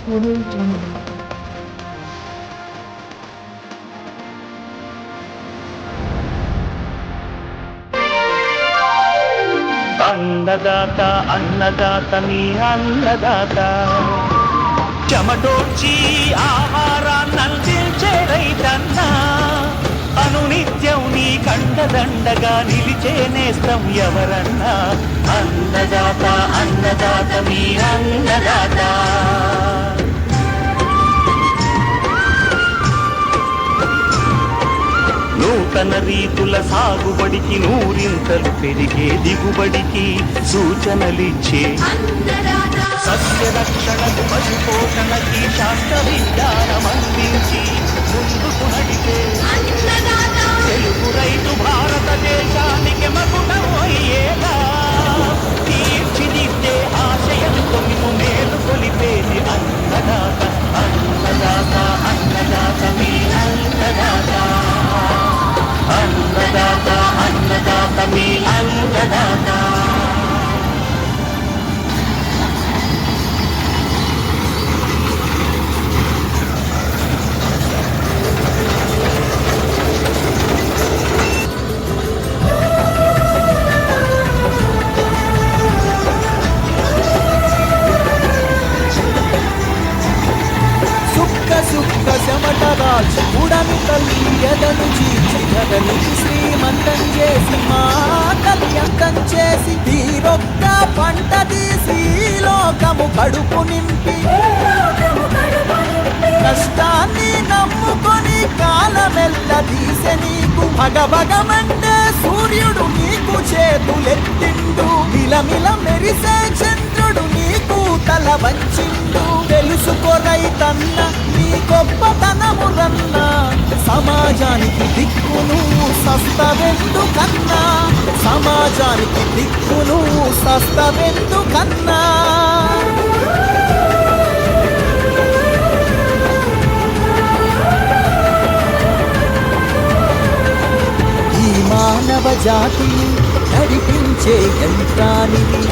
అన్నదాత అన్నదాత మీ అన్నదాత. చెమటోడ్చి ఆహారాన్ని అందించే రైతన్నా. అనునిత్యం నీ కండదండగా నిలిచే నేస్తం ఎవరన్నా. అన్నదాత అన్నదాత మీ అన్నదాత. నూతన రీతుల సాగుబడికి నూరింతలు పెరిగే దిగుబడికి సూచనలిచ్చే సస్య రక్షణకు పశుపోషణకి శాస్త్ర విజ్ఞానం అందించి ముందుకు నడిపే అన్నదాత అన్నదాత మీ అన్నదాత సుక్క చీల్చి శ్రీమంతం చేసి మా తల్లి చేసి తీరొక్క పంట తీసి లోకము కడుపు నింపి. కష్టాన్ని నమ్ముకొని కాలమెల్ల తీసే నీకు భగభగమంటే సూర్యుడు నీకు చేతులెత్తిండు. మిలమిల మెరిసే చంద్రుడు నీకు తల వంచిండు. తెలుసుకో రైతన్న నీ గొప్పతనము రన్న సమాజానికి దిక్కును సస్తవెందు కన్నా సమాజానికి దిక్కును సస్తవెందు కన్నా. ఈ మానవ జాతిని నడిపించే యంత్రానికి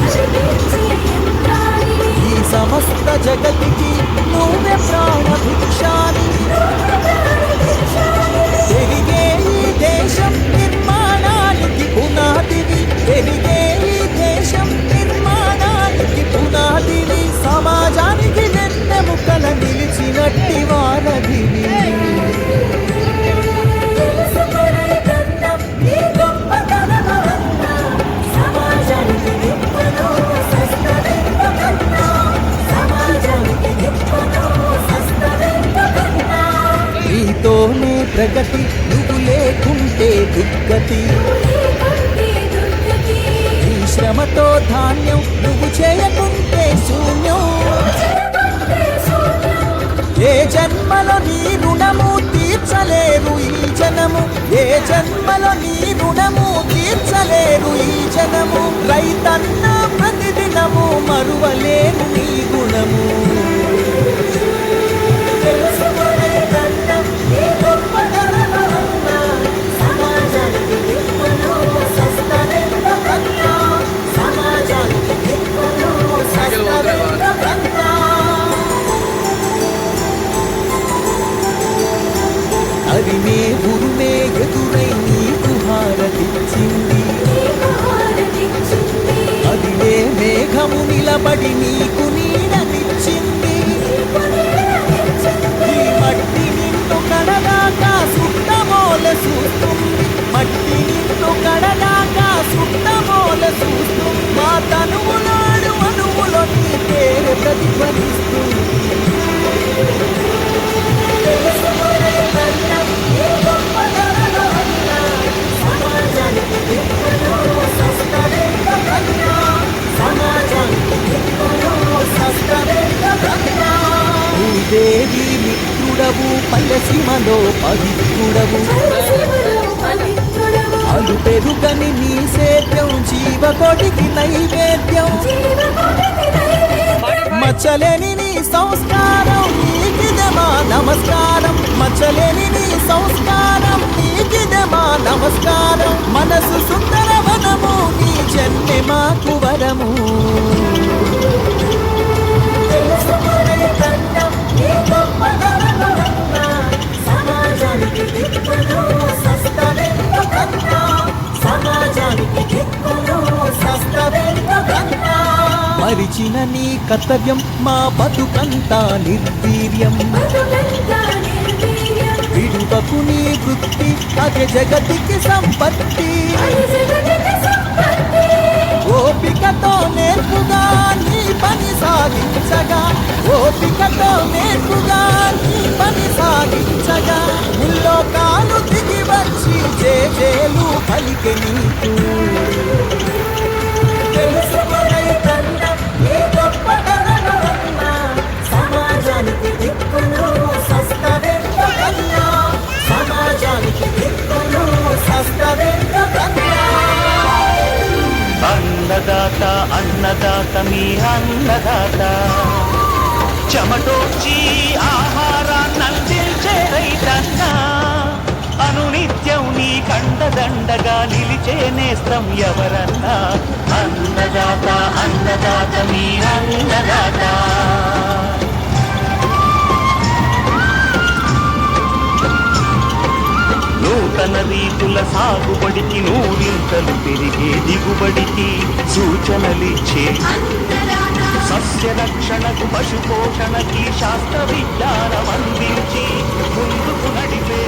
ఈ సమస్త జగతికి నువ్వే ప్రాణభిక్షాని. ప్రగతి నువ్వు లేకుంటే దుర్గతి. నీ శ్రమతో ధాన్యం నువ్వు చేయకుంటే శూన్యం. ఏ జన్మలో నీ రుణము తీర్చలేరు ఈ జనము. ఏ జన్మలో నీ రుణము తీర్చలేరు ఈ జనము. రైతన్న ప్రతిదినము మరువలేను నీ గుణము. అరిమే ఉరుమే ఎదురై నీకు హారతిచ్చింది. అదిలే మేఘము నిలబడి నీకు నీడనిచ్చింది. ఈ మట్టి నిన్ను కడదాకా సుట్టమోల చూస్తుంది. మట్టి నిన్ను కడదాకా సుట్టమోల చూస్తుంది. మా తనువులాడు అణువులో నీ పేరు ప్రతిఫలిస్తుంది పల్లెసీమలో పవిత్రుడవు. అలు పెరుగని నీ సేద్యం జీవకోటికి నైవేద్యం. మచ్చలేని నీ సంస్కారం నీకిదే మా నమస్కారం. మచ్చలేని నీ సంస్కారం నీకిదే మా నమస్కారం. మనసు సుందరవనము నీ జన్మే మాకు వరము. మరిచిన నీ కర్తవ్యం మా బతుకంతా నిర్వీర్యం. విడుపకు నీ వృత్తి అది జగతికి సంపత్తి. ఓపికతో నేర్పుగా నీ పని సాధించగా ఓపికతో నేర్పుగా అన్నదాత మీ అన్నదాత. చెమటోర్చి ఆహారాన్నందించే రైతన్నా అనునిత్యం నీ కండదండగా నిలిచే నేస్తం ఎవరన్నా? అన్నదాత అన్నదాత మీ అన్నదాత. నూతన రీతుల సాగుబడికి నూరింతలు పెరిగే దిగుబడికి సూచనలిచ్చే సస్య రక్షణకు పశు పోషణకి శాస్త్ర విజ్ఞానం అందించి ముందుకు నడిపే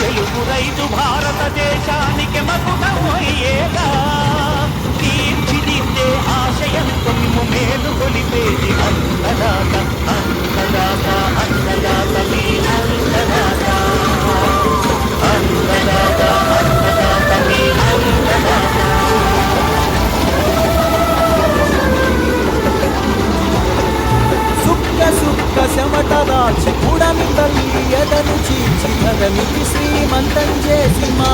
తెలుగు రైతు భారతదేశానికి మకుటం తీర్చిదిద్దే ఆశయం చెమట రాల్చి పుడమి తల్లి ఎదను చీల్చి ధరనికి శ్రీమంతం చేసి మా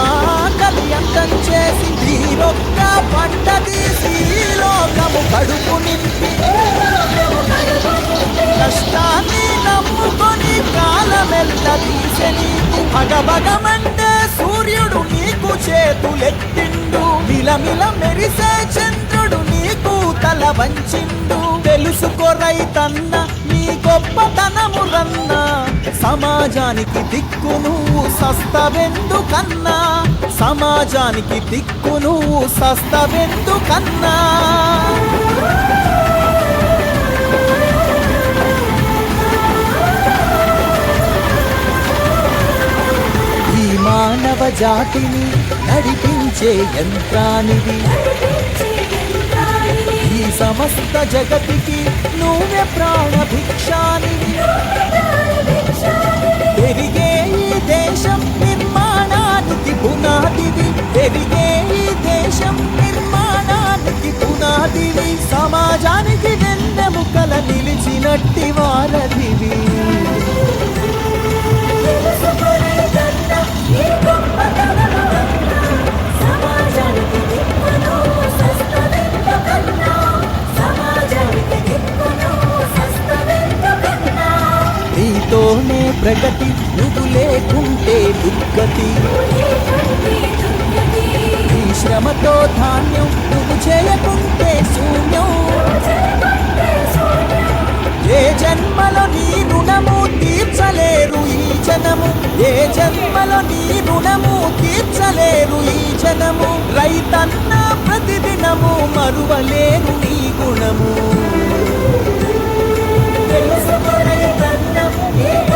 కళ్యంతం చేసి తీరొక్క పంట తీసి లోకము కడుపు నింపి కష్టాన్ని నమ్ముకొని కాలమెల్ల తీసే నీకు భగభగమంటే సూర్యుడు నీకు చేతులెత్తిండు మిలమిల మెరిసే చంద్రుడు నీకు తల వంచిండు తెలుసుకో రైతన్న నీ గొప్పతనము రన్నా సమాజానికి దిక్కు నువ్వు సస్తవెందుకన్నా సమాజానికి దిక్కు నువ్వు సస్తవెందుకన్నా ఈ మానవ జాతిని నడిపించే యంత్రానిది. సమస్త జగతికి నువ్వే ప్రాణ భిక్షానివి పెరిగే ఈ దేశం నిర్మాణానికి పునాదివి. పెరిగే ఈ దేశం నిర్మాణానికి పునాదివి. సమాజానికి వెన్నెముకల నిలిచినట్టి వారధివి. నీతోనే ప్రగతి నువ్వు లేకుంటే దుర్గతి నీ శ్రమతో ధాన్యం నువ్వు చేయకుంటే శూన్యం. ఏ జన్మలో నీ రుణము తీర్చలేరు ఈ జనము. ఏ జన్మలో నీ రుణము తీర్చలేరు ఈ జనము. రైతన్న ప్రతిదినము మరువలేరు నీ గుణము. తెలుసుకో I don't Yeah.